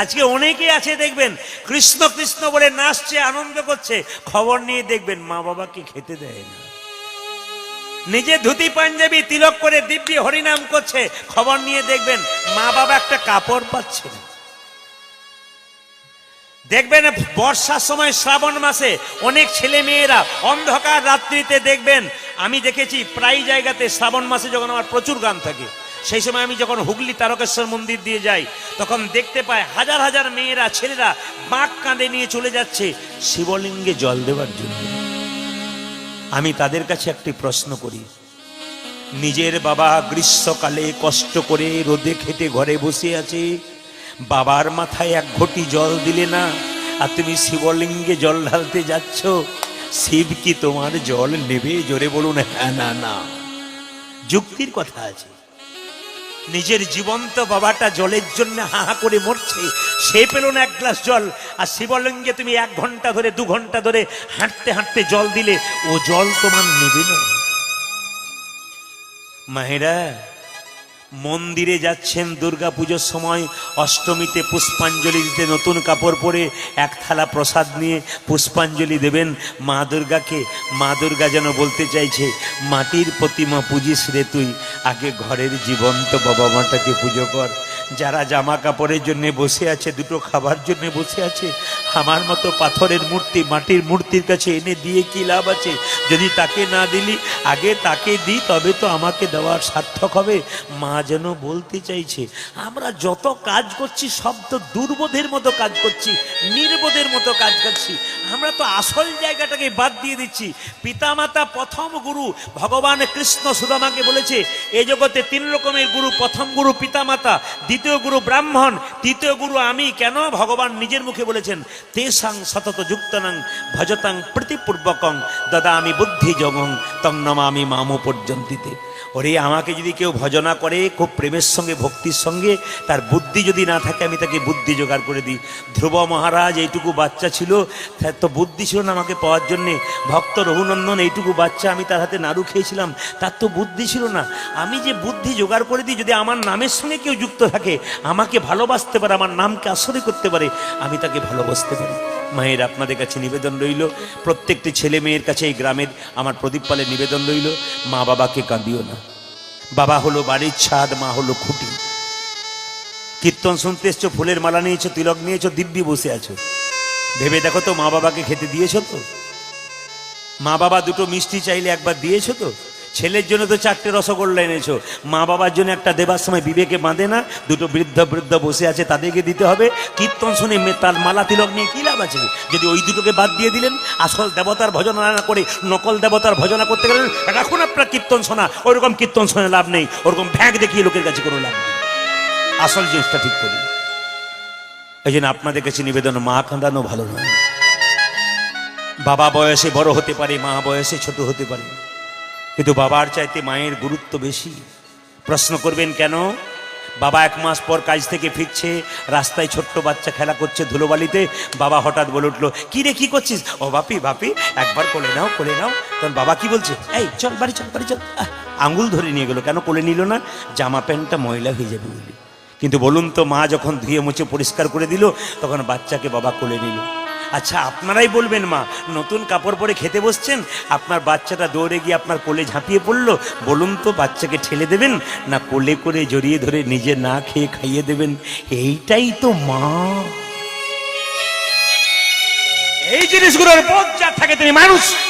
আজকে অনেকে আছে, দেখবেন, কৃষ্ণ কৃষ্ণ বলে নাচছে, আনন্দ করছে, খবর নিয়ে দেখবেন মা বাবাকে খেতে দেয় না। নিজে ধুতি, পাঞ্জাবি, তিলক করে দিব্যি হরিনাম করছে, খবর নিয়ে দেখবেন মা বাবা একটা কাপড় পাচ্ছে না। দেখবেন বর্ষার সময় শ্রাবণ মাসে অনেক ছেলে মেয়েরা অন্ধকার রাত্রিতে দেখবেন, আমি দেখেছি প্রায় জায়গাতে শ্রাবণ মাসে যখন আমার প্রচুর গান থাকে সেই সময় আমি যখন হুগলি তারকেশ্বর মন্দির দিয়ে যাই, তখন দেখতে পাই হাজার হাজার মেয়েরা, ছেলেরা বাঁক কাঁধে নিয়ে চলে যাচ্ছে শিবলিঙ্গে জল দেওয়ার জন্য। আমি তাদের কাছে একটি প্রশ্ন করি, নিজের বাবা গ্রীষ্মকালে কষ্ট করে রোদে খেটে ঘরে বসে আছে, বাবার মাথায় এক ঘটি জল দিলে না, আর তুমি শিবলিঙ্গে জল ঢালতে যাচ্ছ, শিব কি তোমার জল নেবে? জোরে বলুন হ্যাঁ না না। যুক্তির কথা আছে। নিজের জীবন্ত বাবাটা জলের জন্য হাহা করে মরছে, সে পেল না এক গ্লাস জল। আর শিবলিঙ্গে তুমি এক ঘণ্টা ধরে, দু ঘণ্টা ধরে হাঁটতে হাঁটতে জল দিলে, ও জল তোমার নেবে না। মাহেরা মন্দিরে যাচ্ছেন দুর্গা পুজোর সময় অষ্টমীতে পুষ্পাঞ্জলি দিতে নতুন কাপড় পরে এক থালা প্রসাদ নিয়ে পুষ্পাঞ্জলি দেবেন মা দুর্গাকে। মা দুর্গা যেন বলতে চাইছে, মাটির প্রতিমা পুজিস রে তুই, আগে ঘরের জীবন্ত বাবা মাটাকে পুজো কর। যারা জামা কাপড়ের জন্য বসে আছে, দুটো খাবার জন্য বসে আছে, আমার মতো পাথরের মূর্তি, মাটির মূর্তির কাছে এনে দিয়ে কি লাভ আছে? যদি তাকে না দিলি, আগে তাকে দিই তবে তো আমাকে দেওয়ার সার্থক হবে। মা যেন বলতে চাইছে, আমরা যত কাজ করছি, সব তো দুর্বোধের মতো কাজ করছি, নির্বোধের মতো কাজ করছি। আমরা তো আসল জায়গাটাকে বাদ দিয়ে দিচ্ছি। পিতামাতা প্রথম গুরু ভগবান কৃষ্ণ সুদামাকে বলেছে এই জগতে তিন রকমের গুরু, প্রথম গুরু পিতামাতা, দ্বিতীয় গুরু ব্রাহ্মণ, তৃতীয় গুরু আমি। কেন? ভগবান নিজের মুখে বলেছেন তেসাং সতত যুক্তনাং ভজতাং প্রতিপূর্বকং দাদা আমি বুদ্ধি জগং তং নমামি মামু পর্যন্তিতে। ওরে, আমাকে যদি কেউ ভজনা করে, খুব প্রেমের সঙ্গে, ভক্তির সঙ্গে, তার বুদ্ধি যদি না থাকে, আমি তাকে বুদ্ধি জোগাড় করে দিই। ধ্রুব মহারাজ, এইটুকু বাচ্চা ছিল তার তো বুদ্ধি ছিল না আমাকে পাওয়ার জন্যে। ভক্ত রঘুনন্দন, এইটুকু বাচ্চা আমি তার হাতে নাড়ু খেয়েছিলাম, তার তো বুদ্ধি ছিল না। আমি যে বুদ্ধি জোগাড় করে দিই, যদি আমার নামের সঙ্গে কেউ যুক্ত থাকে, আমাকে ভালোবাসতে পারে, আমার নামকে আশ্রয় করতে পারে, আমি তাকে ভালোবাসতে পারি। মায়ের আপনাদের কাছে নিবেদন রইল। প্রত্যেকটি ছেলে মেয়ের কাছে এই গ্রামের আমার প্রদীপ পালের নিবেদন রইল। মা বাবাকে কাঁদিও না। বাবা হলো বাড়ির ছাদ, মা হলো খুঁটি। কীর্তন শুনতে এসছো, ফুলের মালা নিয়েছো, তিলক নিয়েছো, দিব্যি বসে আছো। ভেবে দেখো তো মা বাবাকে খেতে দিয়েছ তো? মা বাবা দুটো মিষ্টি চাইলে একবার দিয়েছ তো? ছেলের জন্য তো চারটে রসগোল্লা এনেছো। মা বাবার জন্য একটা দেবার সময় বিবেকে বাঁধে না। দুটো বৃদ্ধ বৃদ্ধ বসে আছে, তাদেরকে দিতে হবে। কীর্তন শুনে তার মালা তিলক নিয়ে কী লাভ আছে যদি ওই দুটোকে বাদ দিয়ে দিলেন, আসল দেবতার ভজনা না করে, নকল দেবতার ভজনা করতে গেলেন, রাখুন আপনার কীর্তন শোনা। ওরকম কীর্তন শুনে লাভ নেই। ওরকম ভ্যাগ দেখিয়ে লোকের কাছে কোনো লাভ নেই। আসল জিনিসটা ঠিক করুন এই জন্য আপনাদের কাছে নিবেদন, মা কাঁদানো ভালো নয়। বাবা বয়সে বড় হতে পারে, মা বয়সে ছোট হতে পারে। কিন্তু বাবার চাইতে মায়ের গুরুত্ব বেশি। প্রশ্ন করবেন কেন? বাবা এক মাস পর কাজ থেকে ফিরছে রাস্তায় ছোট্ট বাচ্চা খেলা করছে ধুলোবালিতে। বাবা হঠাৎ বলে উঠল কি রে কি করছিস? ও বাপি বাপি একবার কোলে নাও কোলে নাও। তখন বাবা কি বলছে? এই চল বাড়ি চল বাড়ি চল। আহ, আঙ্গুল ধরে নিয়ে গেলো কেন কোলে নিল না? জামা প্যান্টটা ময়লা হয়ে যাবে বলি। কিন্তু বলুন তো মা যখন ধুয়ে মুছে পরিষ্কার করে দিল তখন বাচ্চাকে বাবা কোলে নিল। আচ্ছা আপনারাই বলবেন মা, নতুন কাপড় পরে খেতে বসছেন? আপনার বাচ্চাটা দৌড়ে গিয়ে আপনার কোলে ঝাঁপিয়ে পড়ল। বলুন তো, বাচ্চাকে ঠেলে দেবেন? না কোলে করে জড়িয়ে ধরে নিজে না খেয়ে খাইয়ে দেবেন? এইটাই তো মা। এই জিনিসগুলোর পথ যা থাকে তিনি মানুষ।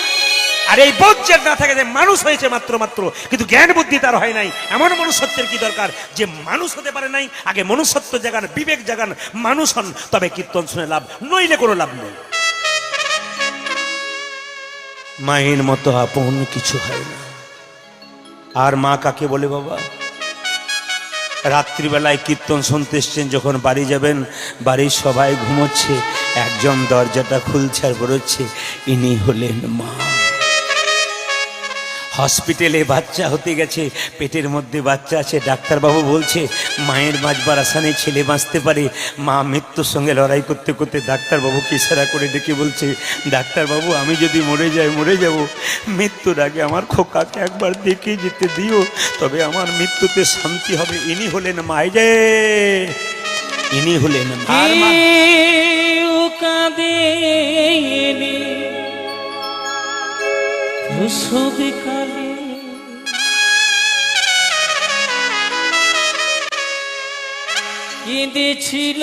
আর এই বোধ যার না থাকে যে মানুষ হয়েছে মাত্র মাত্র, কিন্তু জ্ঞান বুদ্ধি তার হয় নাই। এমন মনুষ্যত্বের কি দরকার? যে মানুষ হতে পারে নাই, আগে মনুষ্যত্ব জাগান, বিবেক জাগান, মানুষ হন, তবে কীর্তন শুনে লাভ, নইলে কোনো লাভ নেই। মায়ের মতো আপন কিছু হয় না। আর মা কাকে বলে বাবা? রাত্রিবেলায় কীর্তন শুনতে এসছেন, যখন বাড়ি যাবেন, বাড়ির সবাই ঘুমোচ্ছে, একজন দরজাটা খুলছে আর বেরোচ্ছে ইনি হলেন মা। হসপিটালে বাচ্চা হতে গেছে। পেটের মধ্যে বাচ্চা আছে। ডাক্তারবাবু বলছে মায়ের বাঁচবার আসানে ছেলে বাঁচতে পারে। মা মৃত্যুর সঙ্গে লড়াই করতে করতে ডাক্তারবাবুকে ইশারা করে ডেকে বলছে ডাক্তারবাবু আমি যদি মরে যাই মরে যাব। মৃত্যুর আগে আমার খোকাকে একবার দেখে যেতে দিও। তবে আমার মৃত্যুতে শান্তি হবে। ইনি হলেন মায় যে ইনি হলেন আর মা কেউ কাঁদে এনে প্রসব কেঁদেছিল।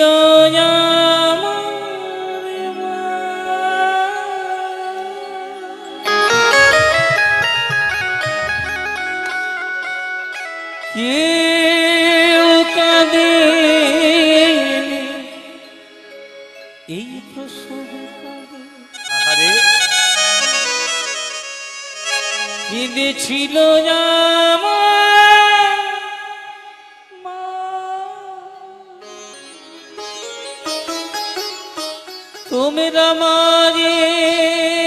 কেউ কাঁদে এই প্রসব কেঁদেছিল আমার তোমরা মায়ের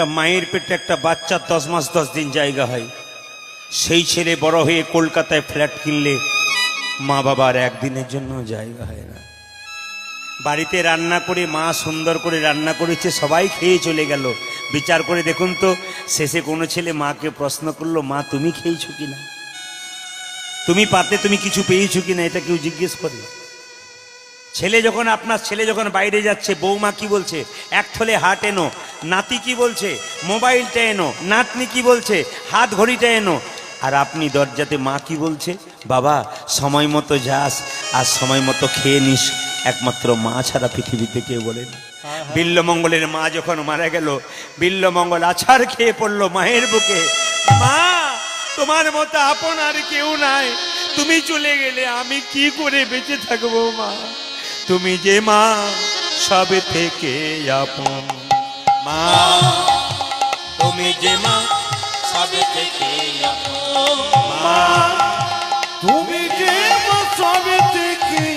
একটা মায়ের পেটে একটা বাচ্চা দশ মাস, দশ দিন জায়গা হয়। সেই ছেলে বড় হয়ে কলকাতায় ফ্ল্যাট কিনলে মা বাবার একদিনের জন্য জায়গা হয় না। বাড়িতে রান্না করে, মা সুন্দর করে রান্না করেছে, সবাই খেয়ে চলে গেল। বিচার করে দেখুন তো, শেষে কোনো ছেলে মাকে প্রশ্ন করল, মা, তুমি খেয়েছো কি না তুমি পাতে তুমি কিছু পেয়েছ কি না এটা কেউ জিজ্ঞেস করে ছেলে যখন আপনার, ছেলে যখন বাইরে যাচ্ছে, বৌমা কি বলছে? এক থলে হাট এনো নাতি কি বলছে? মোবাইলটা এনো নাতনি কি বলছে? হাত ঘড়িটা এনো। আর আপনি দরজাতে মা কি বলছে? বাবা সময় মতো যাস আর সময় মতো খেয়ে নিস। একমাত্র মা ছাড়া পৃথিবীতে কেউ বলেন বিল্লমঙ্গলের মা যখন মারা গেল বিল্লমঙ্গল আছাড় খেয়ে পড়ল মায়ের বুকে। মা তোমার মতো আপন আর কেউ নাই। তুমি চলে গেলে আমি কি করে বেঁচে থাকব মা? তুমি যে মা সবে থেকে আপন। মা তুমি যে মা সবে থেকে মা তুমি যে সবে থেকে